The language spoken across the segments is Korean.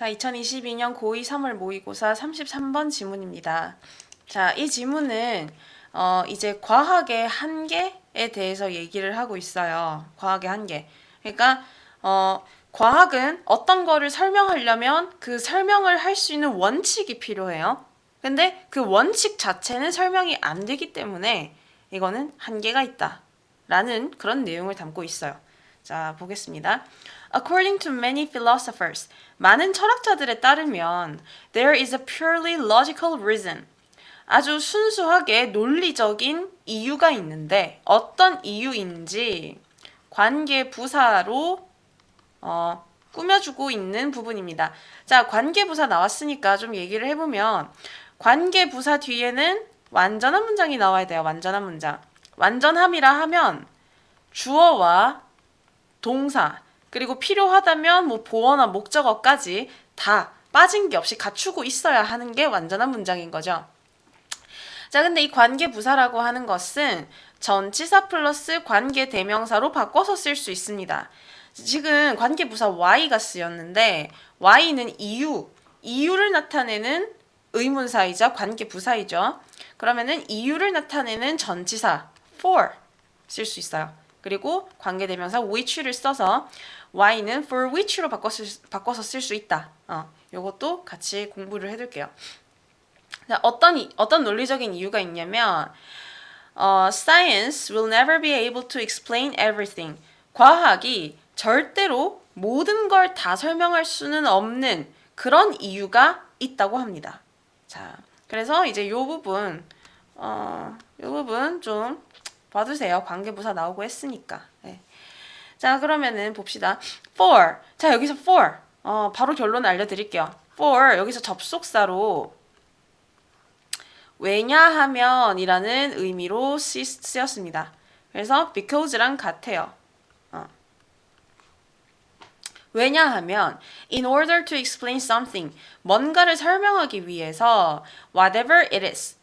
자, 2022년 고2 3월 모의고사 33번 지문입니다. 자, 이 지문은 어, 이제 과학의 한계에 대해서 얘기를 하고 있어요. 과학의 한계. 그러니까 어, 과학은 어떤 거를 설명하려면 그 설명을 할 수 있는 원칙이 필요해요. 근데 그 원칙 자체는 설명이 안 되기 때문에 이거는 한계가 있다. 라는 그런 내용을 담고 있어요. 자, 보겠습니다. According to many philosophers, 많은 철학자들에 따르면 there is a purely logical reason. 아주 순수하게 논리적인 이유가 있는데 어떤 이유인지 관계 부사로 어, 꾸며주고 있는 부분입니다. 자, 관계 부사 나왔으니까 좀 얘기를 해보면 관계 부사 뒤에는 완전한 문장이 나와야 돼요. 완전한 문장. 완전함이라 하면 주어와 동사 그리고 필요하다면 뭐 보어나 목적어까지 다 빠진 게 없이 갖추고 있어야 하는 게 완전한 문장인 거죠. 자, 근데 이 관계 부사라고 하는 것은 전치사 플러스 관계 대명사로 바꿔서 쓸 수 있습니다. 지금 관계 부사 y가 쓰였는데 y는 이유, 이유를 나타내는 의문사이자 관계 부사이죠. 그러면은 이유를 나타내는 전치사 for 쓸 수 있어요. 그리고 관계 대명사 which를 써서 y는 for which로 바꿔서, 쓸 수 있다. 어, 요것도 같이 공부를 해둘게요. 자, 어떤 이- 어떤 논리적인 이유가 있냐면 어, science will never be able to explain everything. 과학이 절대로 모든 걸 다 설명할 수는 없는 그런 이유가 있다고 합니다. 자, 그래서 이제 요 부분 어, 요 부분 좀 봐두세요. 관계부사 나오고 했으니까. 네. 자, 그러면은 봅시다. for. 자, 여기서 for. 어, 바로 결론 알려드릴게요. for 여기서 접속사로 왜냐하면 이라는 의미로 쓰- 쓰였습니다. 그래서 because랑 같아요. 어. 왜냐하면 in order to explain something 뭔가를 설명하기 위해서 whatever it is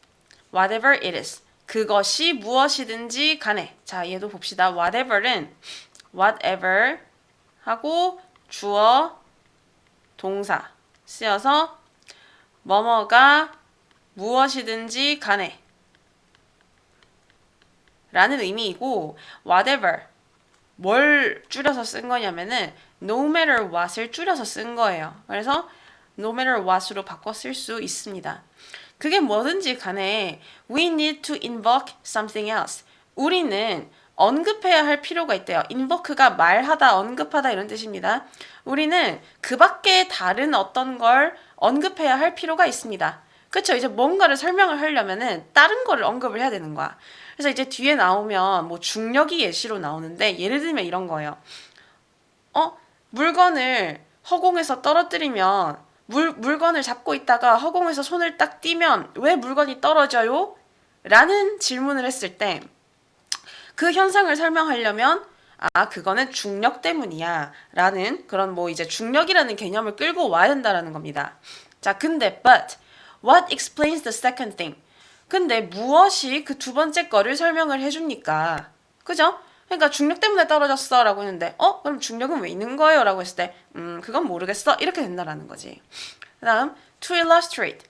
whatever it is 그것이 무엇이든지 간에 자 얘도 봅시다 whatever는 whatever 하고 주어 동사 쓰여서 뭐뭐가 무엇이든지 간에 라는 의미이고 whatever 뭘 줄여서 쓴 거냐면은 no matter what을 줄여서 쓴 거예요. 그래서 no matter what으로 바꿔 쓸 수 있습니다. 그게 뭐든지 간에 we need to invoke something else. 우리는 언급해야 할 필요가 있대요. invoke가 말하다, 언급하다 이런 뜻입니다. 우리는 그 밖에 다른 어떤 걸 언급해야 할 필요가 있습니다. 그쵸? 이제 뭔가를 설명을 하려면은 다른 거를 언급을 해야 되는 거야. 그래서 이제 뒤에 나오면 뭐 중력이 예시로 나오는데 예를 들면 이런 거예요. 어? 물건을 허공에서 떨어뜨리면 물, 물건을 잡고 있다가 허공에서 손을 딱 띄면 왜 물건이 떨어져요? 라는 질문을 했을 때 그 현상을 설명하려면 아, 그거는 중력 때문이야. 라는 그런 뭐 이제 중력이라는 개념을 끌고 와야 된다라는 겁니다. 자, 근데 but what explains the second thing? 근데 무엇이 그 두 번째 거를 설명을 해줍니까? 그죠? 그러니까 중력 때문에 떨어졌어 라고 했는데 어? 그럼 중력은 왜 있는 거예요? 라고 했을 때 음, 그건 모르겠어. 이렇게 된다라는 거지. 그 다음 to illustrate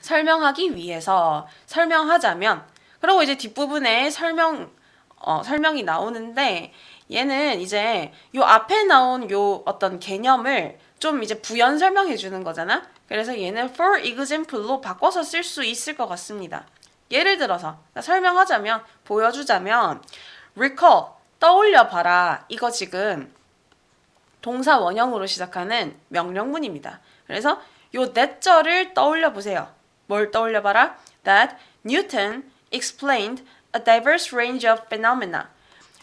설명하기 위해서 설명하자면 그리고 이제 뒷부분에 설명 어, 설명이 나오는데 얘는 이제 요 앞에 나온 요 어떤 개념을 좀 이제 부연 설명해 주는 거잖아. 그래서 얘는 for example로 바꿔서 쓸 수 있을 것 같습니다. 예를 들어서 그러니까 설명하자면 보여주자면 recall 떠올려 봐라. 이거 지금 동사 원형으로 시작하는 명령문입니다. 그래서 요 that절을 떠올려 보세요. 뭘 떠올려 봐라? That Newton explained a diverse range of phenomena.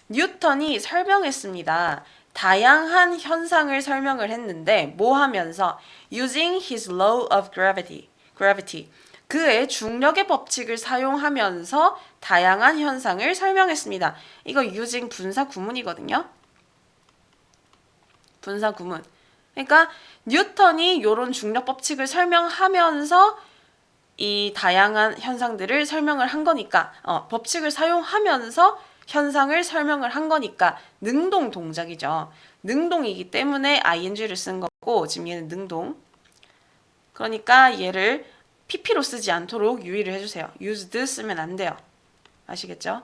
뉴턴이 설명했습니다. 다양한 현상을 설명을 했는데 뭐 하면서 using his law of gravity. gravity. 그의 중력의 법칙을 사용하면서 다양한 현상을 설명했습니다. 이거 using 분사 구문이거든요. 분사 구문. 그러니까 뉴턴이 요런 중력 법칙을 설명하면서 이 다양한 현상들을 설명을 한 거니까 어, 법칙을 사용하면서 현상을 설명을 한 거니까 능동 동작이죠. 능동이기 때문에 ing를 쓴 거고 지금 얘는 능동. 그러니까 얘를 pp로 쓰지 않도록 유의를 해주세요. used 쓰면 안 돼요. 아시겠죠?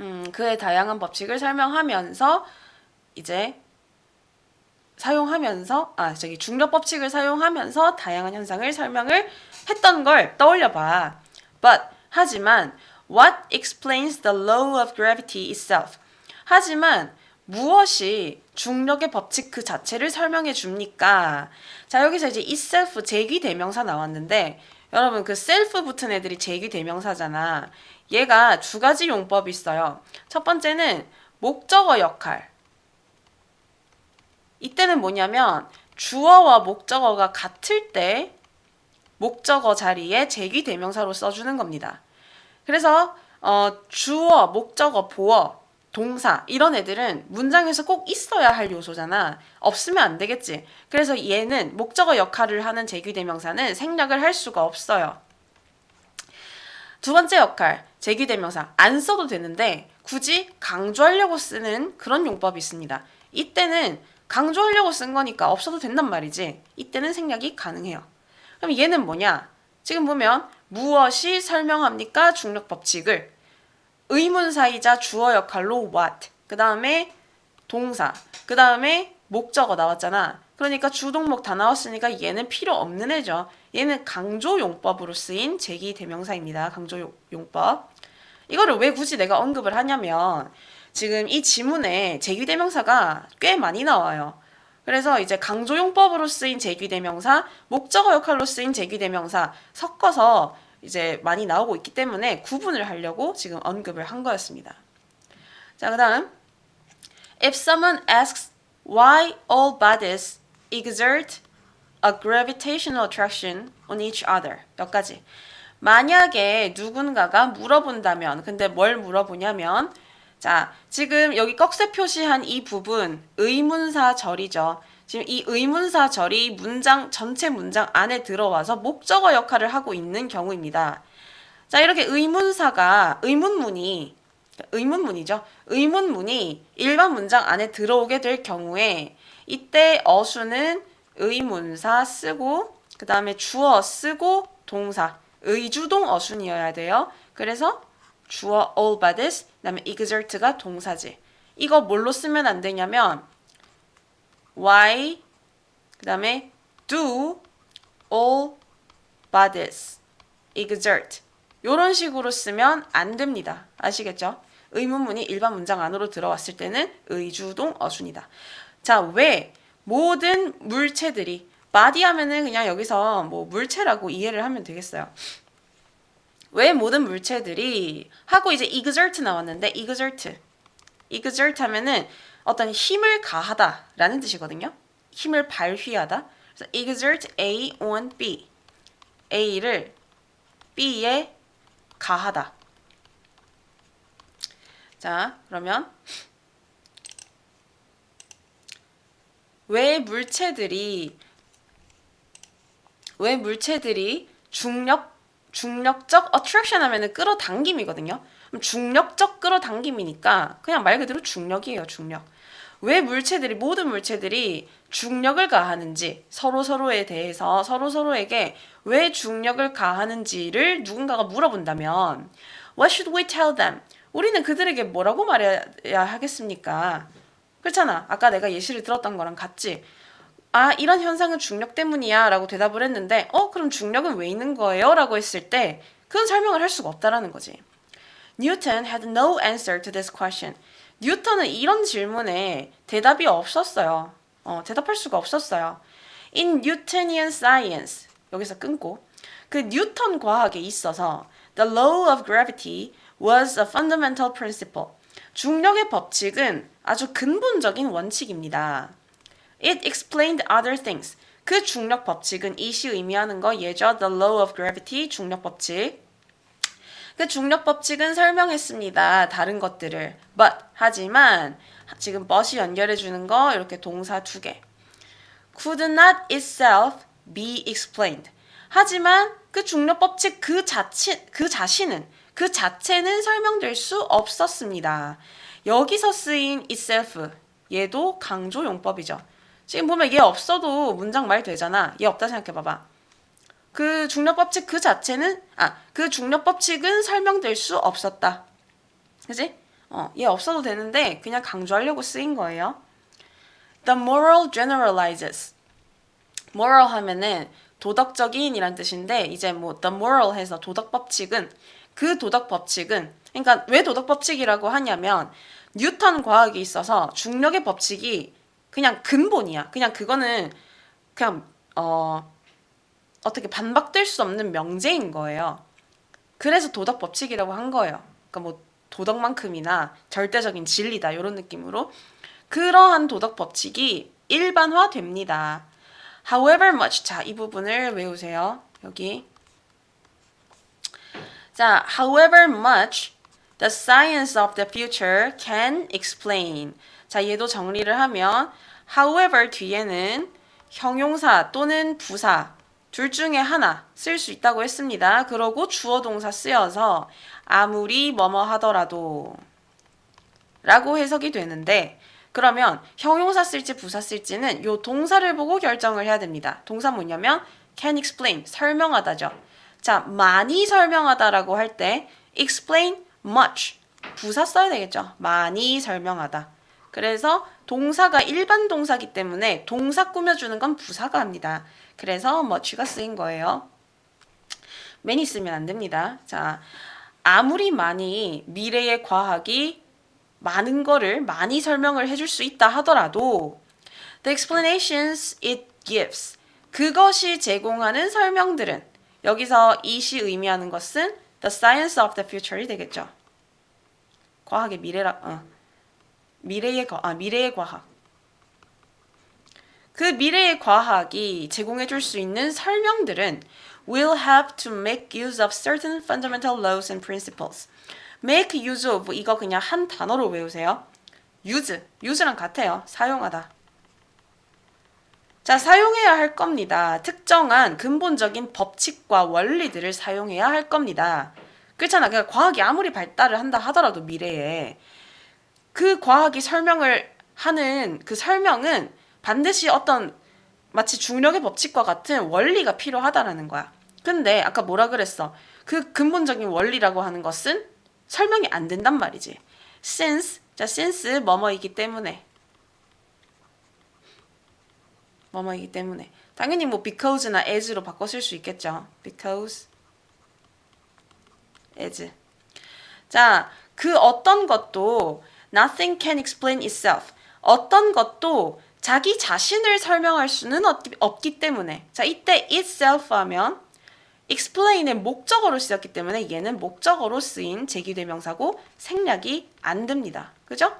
음, 그의 다양한 법칙을 설명하면서 이제 사용하면서 아 저기 중력 법칙을 사용하면서 다양한 현상을 설명을 했던 걸 떠올려 봐. But 하지만 what explains the law of gravity itself? 하지만 무엇이 중력의 법칙 그 자체를 설명해 줍니까? 자, 여기서 이제 itself 제귀 대명사 나왔는데 여러분 그 self 붙은 애들이 제귀 대명사잖아. 얘가 두 가지 용법이 있어요. 첫 번째는 목적어 역할. 이때는 뭐냐면 주어와 목적어가 같을 때 목적어 자리에 제귀 대명사로 써주는 겁니다. 그래서 어, 주어, 목적어, 보어, 동사 이런 애들은 문장에서 꼭 있어야 할 요소잖아. 없으면 안 되겠지. 그래서 얘는 목적어 역할을 하는 제귀 대명사는 생략을 할 수가 없어요. 두 번째 역할, 제귀 대명사 안 써도 되는데 굳이 강조하려고 쓰는 그런 용법이 있습니다. 이때는 강조하려고 쓴 거니까 없어도 된단 말이지. 이때는 생략이 가능해요. 그럼 얘는 뭐냐? 지금 보면 무엇이 설명합니까? 중력 법칙을 의문사이자 주어 역할로 what 그 다음에 동사 그 다음에 목적어 나왔잖아. 그러니까 주동목 다 나왔으니까 얘는 필요 없는 애죠. 얘는 강조 용법으로 쓰인 제기 대명사입니다. 강조 용법. 이거를 왜 굳이 내가 언급을 하냐면 지금 이 지문에 제귀대명사가 꽤 많이 나와요. 그래서 이제 강조용법으로 쓰인 제귀대명사, 목적어 역할로 쓰인 제귀대명사 섞어서 이제 많이 나오고 있기 때문에 구분을 하려고 지금 언급을 한 거였습니다. 자, 그 다음. If someone asks why all bodies exert a gravitational attraction on each other. 여기까지. 만약에 누군가가 물어본다면, 근데 뭘 물어보냐면, 자, 지금 여기 꺽쇠 표시한 이 부분 의문사 절이죠. 지금 이 의문사 절이 문장 전체 문장 안에 들어와서 목적어 역할을 하고 있는 경우입니다. 자, 이렇게 의문사가 의문문이 의문문이죠. 의문문이 일반 문장 안에 들어오게 될 경우에 이때 어수는 의문사 쓰고 그 다음에 주어 쓰고 동사 의주동 어순이어야 돼요. 그래서 주어 all bodies, 그다음에 exert가 동사지. 이거 뭘로 쓰면 안 되냐면 why 그다음에 do all bodies exert 이런 식으로 쓰면 안 됩니다. 아시겠죠? 의문문이 일반 문장 안으로 들어왔을 때는 의주동 어순이다. 자, 왜 모든 물체들이 body 하면은 그냥 여기서 뭐 물체라고 이해를 하면 되겠어요. 왜 모든 물체들이 하고 이제 exert 나왔는데 exert exert 하면은 어떤 힘을 가하다라는 뜻이거든요. 힘을 발휘하다. 그래서 exert A on B. A를 B에 가하다. 자, 그러면 왜 물체들이 왜 물체들이 중력 중력적 attraction 하면은 끌어당김이거든요. 중력적 끌어당김이니까 그냥 말 그대로 중력이에요, 중력. 왜 물체들이 모든 물체들이 중력을 가하는지 서로 서로에 대해서 서로 서로에게 왜 중력을 가하는지를 누군가가 물어본다면 What should we tell them? 우리는 그들에게 뭐라고 말해야 하겠습니까? 그렇잖아. 아까 내가 예시를 들었던 거랑 같지. 아, 이런 현상은 중력 때문이야 라고 대답을 했는데, 어, 그럼 중력은 왜 있는 거예요? 라고 했을 때, 그건 설명을 할 수가 없다라는 거지. Newton had no answer to this question. 뉴턴은 이런 질문에 대답이 없었어요. 어, 대답할 수가 없었어요. In Newtonian science, 여기서 끊고, 그 뉴턴 과학에 있어서 the law of gravity was a fundamental principle. 중력의 법칙은 아주 근본적인 원칙입니다. It explained other things. 그 중력 법칙은 이 시 의미하는 거 예죠. The law of gravity 중력 법칙. 그 중력 법칙은 설명했습니다. 다른 것들을. But 하지만 지금 but이 연결해 주는 거 이렇게 동사 두 개. Could not itself be explained. 하지만 그 중력 법칙 그 자체 그 자신은 그 자체는 설명될 수 없었습니다. 여기서 쓰인 itself 얘도 강조 용법이죠. 지금 보면 얘 없어도 문장 말 되잖아. 얘 없다 생각해 봐봐. 그 중력 법칙 그 자체는 아, 그 중력 법칙은 설명될 수 없었다. 그지? 어, 얘 없어도 되는데 그냥 강조하려고 쓰인 거예요. The moral generalizes. moral 하면은 도덕적인이란 뜻인데 이제 뭐 the moral 해서 도덕 법칙은 그 도덕 법칙은 그러니까 왜 도덕 법칙이라고 하냐면 뉴턴 과학이 있어서 중력의 법칙이 그냥 근본이야. 그냥 그거는 그냥 어 어떻게 반박될 수 없는 명제인 거예요. 그래서 도덕 법칙이라고 한 거예요. 그러니까 뭐 도덕만큼이나 절대적인 진리다 이런 느낌으로 그러한 도덕 법칙이 일반화됩니다. However much 자 이 부분을 외우세요. 여기 자 however much the science of the future can explain 자 얘도 정리를 하면 however 뒤에는 형용사 또는 부사 둘 중에 하나 쓸 수 있다고 했습니다. 그러고 주어 동사 쓰여서 아무리 뭐뭐 하더라도 라고 해석이 되는데 그러면 형용사 쓸지 부사 쓸지는 요 동사를 보고 결정을 해야 됩니다. 동사 뭐냐면 can explain 설명하다죠. 자, 많이 설명하다라고 할 때 explain much 부사 써야 되겠죠. 많이 설명하다. 그래서 동사가 일반 동사기 때문에 동사 꾸며주는 건 부사가 합니다. 그래서 much가 쓰인 거예요. many 쓰면 안 됩니다. 자, 아무리 많이 미래의 과학이 많은 거를 많이 설명을 해줄 수 있다 하더라도 the explanations it gives 그것이 제공하는 설명들은 여기서 it이 의미하는 것은 the science of the future이 되겠죠. 과학의 미래라 어. 미래의 과, 아, 미래의 과학. 그 미래의 과학이 제공해 줄 수 있는 설명들은 will have to make use of certain fundamental laws and principles. make use of 이거 그냥 한 단어로 외우세요. use, use랑 같아요. 사용하다. 자, 사용해야 할 겁니다. 특정한 근본적인 법칙과 원리들을 사용해야 할 겁니다. 그렇잖아. 그러니까 과학이 아무리 발달을 한다 하더라도 미래에 그 과학이 설명을 하는 그 설명은 반드시 어떤 마치 중력의 법칙과 같은 원리가 필요하다라는 거야. 근데 아까 뭐라 그랬어? 그 근본적인 원리라고 하는 것은 설명이 안 된단 말이지. since 자 since 뭐뭐이기 때문에 뭐뭐이기 때문에 당연히 뭐 because나 as로 바꿔 쓸 수 있겠죠. because as 자, 그 어떤 것도 nothing can explain itself. 어떤 것도 자기 자신을 설명할 수는 없기, 때문에 자, 이때 itself 하면 explain의 목적어로 쓰였기 때문에 얘는 목적어로 쓰인 제기대명사고 생략이 안 됩니다. 그죠?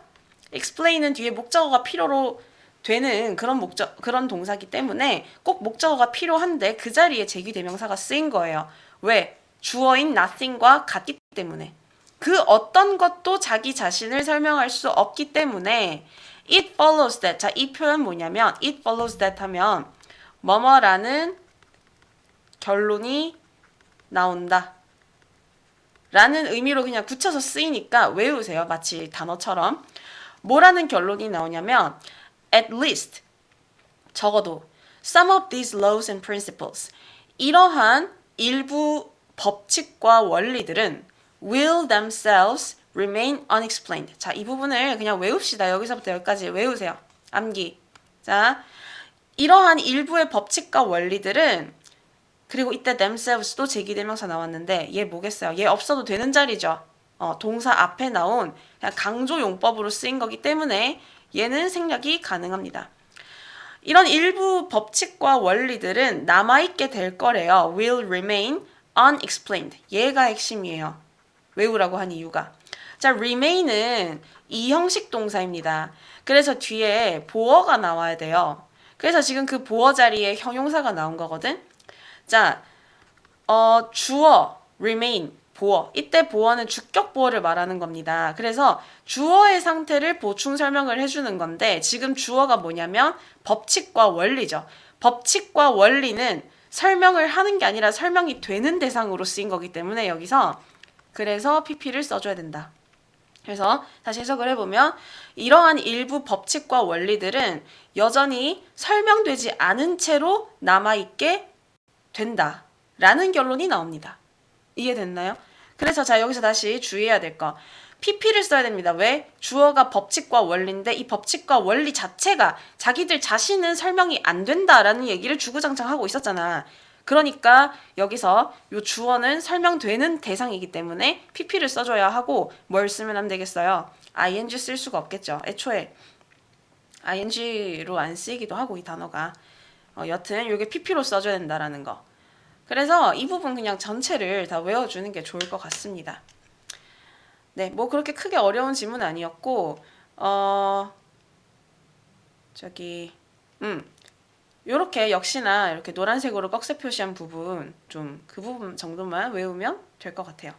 explain은 뒤에 목적어가 필요로 되는 그런 목적 그런 동사기 때문에 꼭 목적어가 필요한데 그 자리에 제기대명사가 쓰인 거예요. 왜? 주어인 nothing과 같기 때문에 그 어떤 것도 자기 자신을 설명할 수 없기 때문에 it follows that 자 이 표현 뭐냐면 it follows that 하면 뭐뭐라는 결론이 나온다. 라는 의미로 그냥 굳혀서 쓰이니까 외우세요. 마치 단어처럼. 뭐라는 결론이 나오냐면 at least 적어도 some of these laws and principles 이러한 일부 법칙과 원리들은 will themselves remain unexplained. 자, 이 부분을 그냥 외웁시다. 여기서부터 여기까지 외우세요. 암기. 자, 이러한 일부의 법칙과 원리들은 그리고 이때 themselves도 제기대명사 나왔는데 얘 뭐겠어요? 얘 없어도 되는 자리죠. 어, 동사 앞에 나온 강조 용법으로 쓰인 거기 때문에 얘는 생략이 가능합니다. 이런 일부 법칙과 원리들은 남아있게 될 거래요. will remain unexplained. 얘가 핵심이에요. 외우라고 한 이유가. 자, remain은 이 형식 동사입니다. 그래서 뒤에 보어가 나와야 돼요. 그래서 지금 그 보어 자리에 형용사가 나온 거거든. 자, 어, 주어, remain, 보어. 이때 보어는 주격 보어를 말하는 겁니다. 그래서 주어의 상태를 보충 설명을 해주는 건데 지금 주어가 뭐냐면 법칙과 원리죠. 법칙과 원리는 설명을 하는 게 아니라 설명이 되는 대상으로 쓰인 거기 때문에 여기서 그래서 PP를 써줘야 된다. 그래서 다시 해석을 해보면 이러한 일부 법칙과 원리들은 여전히 설명되지 않은 채로 남아있게 된다 라는 결론이 나옵니다. 이해됐나요? 그래서 자 여기서 다시 주의해야 될 거. PP를 써야 됩니다. 왜? 주어가 법칙과 원리인데 이 법칙과 원리 자체가 자기들 자신은 설명이 안 된다라는 얘기를 주구장창 하고 있었잖아. 그러니까 여기서 요 주어는 설명되는 대상이기 때문에 PP를 써줘야 하고 뭘 쓰면 안 되겠어요? ing 쓸 수가 없겠죠. 애초에 ing로 안 쓰이기도 하고 이 단어가 어, 여튼 요게 PP로 써줘야 된다라는 거. 그래서 이 부분 그냥 전체를 다 외워주는 게 좋을 것 같습니다. 네, 뭐 그렇게 크게 어려운 질문 아니었고, 어, 저기, 음, 요렇게 역시나 이렇게 노란색으로 꺽쇠 표시한 부분, 좀 그 부분 정도만 외우면 될 것 같아요.